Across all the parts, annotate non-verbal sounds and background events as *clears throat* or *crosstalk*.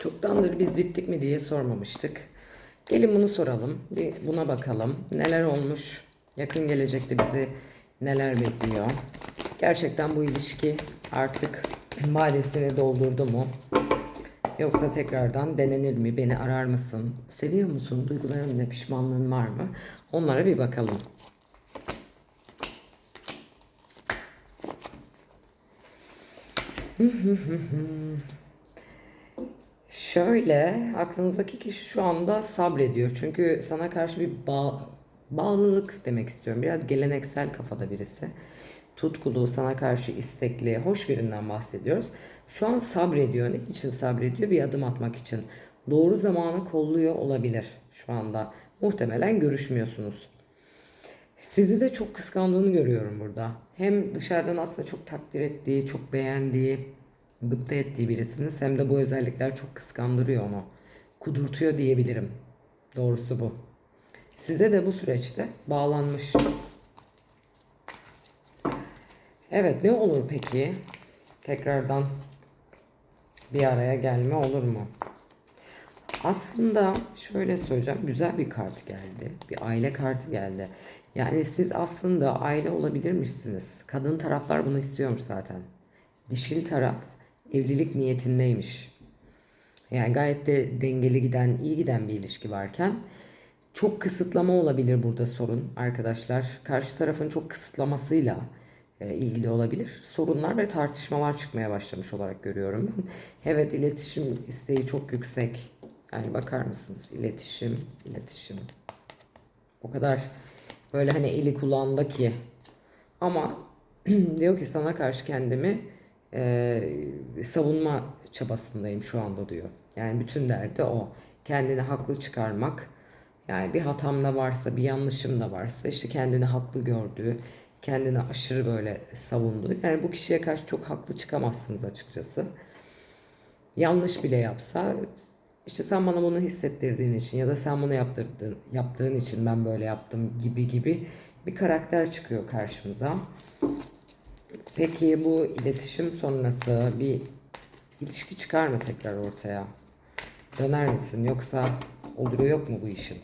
Çoktandır biz bittik mi diye sormamıştık. Gelin bunu soralım. Bir buna bakalım. Neler olmuş? Yakın gelecekte bizi neler bekliyor? Gerçekten bu ilişki artık vadesini doldurdu mu? Yoksa tekrardan denenir mi? Beni arar mısın? Seviyor musun? Duyguların ne? Pişmanlığın var mı? Onlara bir bakalım. Şöyle, aklınızdaki kişi şu anda sabrediyor. Çünkü sana karşı bir bağ, bağlılık demek istiyorum. Biraz geleneksel kafada birisi. Tutkulu, sana karşı istekli, hoş birinden bahsediyoruz. Şu an sabrediyor. Ne için sabrediyor? Bir adım atmak için. Doğru zamanı kolluyor olabilir şu anda. Muhtemelen görüşmüyorsunuz. Sizi de çok kıskandığını görüyorum burada. Hem dışarıdan aslında çok takdir ettiği, çok beğendiği, gıpta ettiği birisiniz. Hem de bu özellikler çok kıskandırıyor onu. Kudurtuyor diyebilirim. Doğrusu bu. Size de bu süreçte bağlanmış. Evet ne olur peki? Tekrardan bir araya gelme olur mu? Aslında şöyle söyleyeceğim. Güzel bir kart geldi. Bir aile kartı geldi. Yani siz aslında aile olabilirmişsiniz. Kadın taraflar bunu istiyormuş zaten. Dişil taraf evlilik niyetindeymiş. Yani gayet de dengeli giden, iyi giden bir ilişki varken çok kısıtlama olabilir burada sorun arkadaşlar. Karşı tarafın çok kısıtlamasıyla e, ilgili olabilir. Sorunlar ve tartışmalar çıkmaya başlamış olarak görüyorum. Evet iletişim isteği çok yüksek. Yani bakar mısınız? İletişim, iletişim. O kadar böyle hani eli kulağında ki. Ama *clears throat* diyor ki sana karşı kendimi e, savunma çabasındayım şu anda diyor. Yani bütün derdi o. Kendini haklı çıkarmak. Yani bir hatam da varsa, bir yanlışım da varsa işte kendini haklı gördüğü, kendini aşırı böyle savunduğu. Yani bu kişiye karşı çok haklı çıkamazsınız açıkçası. Yanlış bile yapsa işte sen bana bunu hissettirdiğin için ya da sen bunu yaptırdın, yaptığın için ben böyle yaptım gibi gibi bir karakter çıkıyor karşımıza. Peki bu iletişim sonrası bir ilişki çıkar mı tekrar ortaya? Döner misin yoksa oluru yok mu bu işin?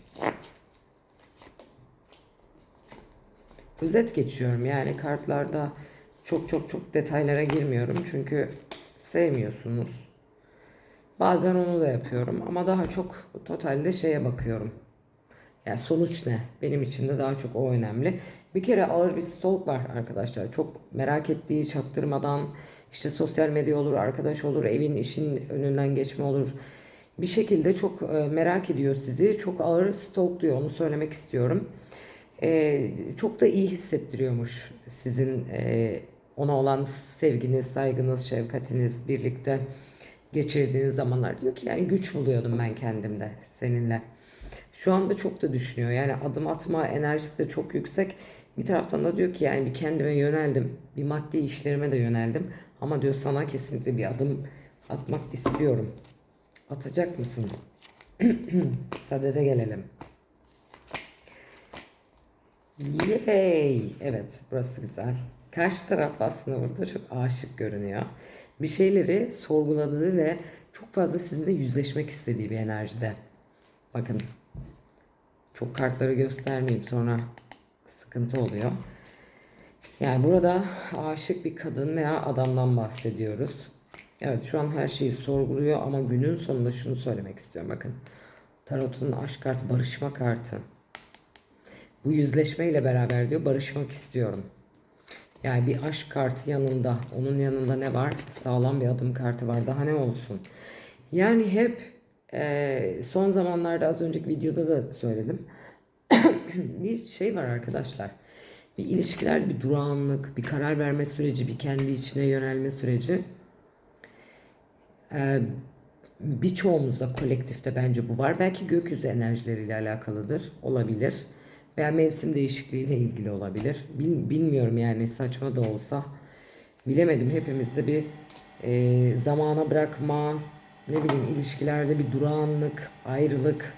Özet geçiyorum yani kartlarda çok çok çok detaylara girmiyorum çünkü sevmiyorsunuz. Bazen onu da yapıyorum ama daha çok totalde şeye bakıyorum. Yani sonuç ne? Benim için de daha çok o önemli. Bir kere ağır bir stalk var arkadaşlar. Çok merak ettiği çaktırmadan işte sosyal medya olur, arkadaş olur, evin işin önünden geçme olur. Bir şekilde çok e, merak ediyor sizi. Çok ağır stalkluyor onu söylemek istiyorum. Ee, çok da iyi hissettiriyormuş sizin e, ona olan sevginiz, saygınız, şefkatiniz birlikte geçirdiğiniz zamanlar. Diyor ki yani güç buluyordum ben kendimde seninle. Şu anda çok da düşünüyor. Yani adım atma enerjisi de çok yüksek. Bir taraftan da diyor ki yani bir kendime yöneldim. Bir maddi işlerime de yöneldim. Ama diyor sana kesinlikle bir adım atmak istiyorum. Atacak mısın? *clears throat* Sadede gelelim. Yay! Evet, burası güzel. Karşı taraf aslında burada çok aşık görünüyor. Bir şeyleri sorguladığı ve çok fazla sizinle yüzleşmek istediği bir enerjide. Bakın. Çok kartları göstermeyeyim sonra sıkıntı oluyor. Yani burada aşık bir kadın veya adamdan bahsediyoruz. Evet şu an her şeyi sorguluyor ama günün sonunda şunu söylemek istiyorum. Bakın tarotun aşk kartı, barışma kartı. Bu yüzleşmeyle beraber diyor barışmak istiyorum. Yani bir aşk kartı yanında, onun yanında ne var? Sağlam bir adım kartı var. Daha ne olsun? Yani hep e, son zamanlarda az önceki videoda da söyledim. *coughs* bir şey var arkadaşlar. Bir ilişkiler bir durağanlık, bir karar verme süreci, bir kendi içine yönelme süreci. E, birçoğumuzda kolektifte bence bu var. Belki gökyüzü enerjileriyle alakalıdır. Olabilir veya mevsim değişikliğiyle ilgili olabilir. Bil, bilmiyorum yani saçma da olsa. Bilemedim hepimizde bir e, zamana bırakma, ne bileyim ilişkilerde bir durağanlık, ayrılık,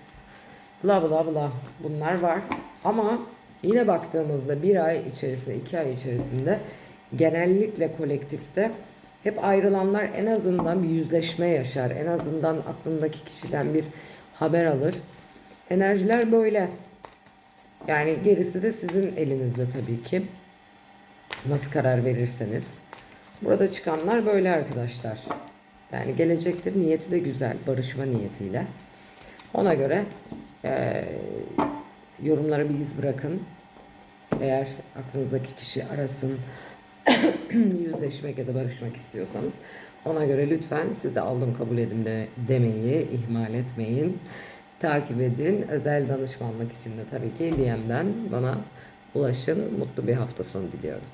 bla bla bla bunlar var. Ama yine baktığımızda bir ay içerisinde, iki ay içerisinde genellikle kolektifte Hep ayrılanlar en azından bir yüzleşme yaşar. En azından aklındaki kişiden bir haber alır. Enerjiler böyle. Yani gerisi de sizin elinizde tabii ki. Nasıl karar verirseniz. Burada çıkanlar böyle arkadaşlar. Yani gelecektir niyeti de güzel. Barışma niyetiyle. Ona göre eee, yorumlara bir iz bırakın. Eğer aklınızdaki kişi arasın *coughs* yüzleşmek ya da barışmak istiyorsanız ona göre lütfen siz de aldım kabul edin de demeyi ihmal etmeyin. Takip edin. Özel danışmanlık için de tabii ki DM'den bana ulaşın. Mutlu bir hafta sonu diliyorum.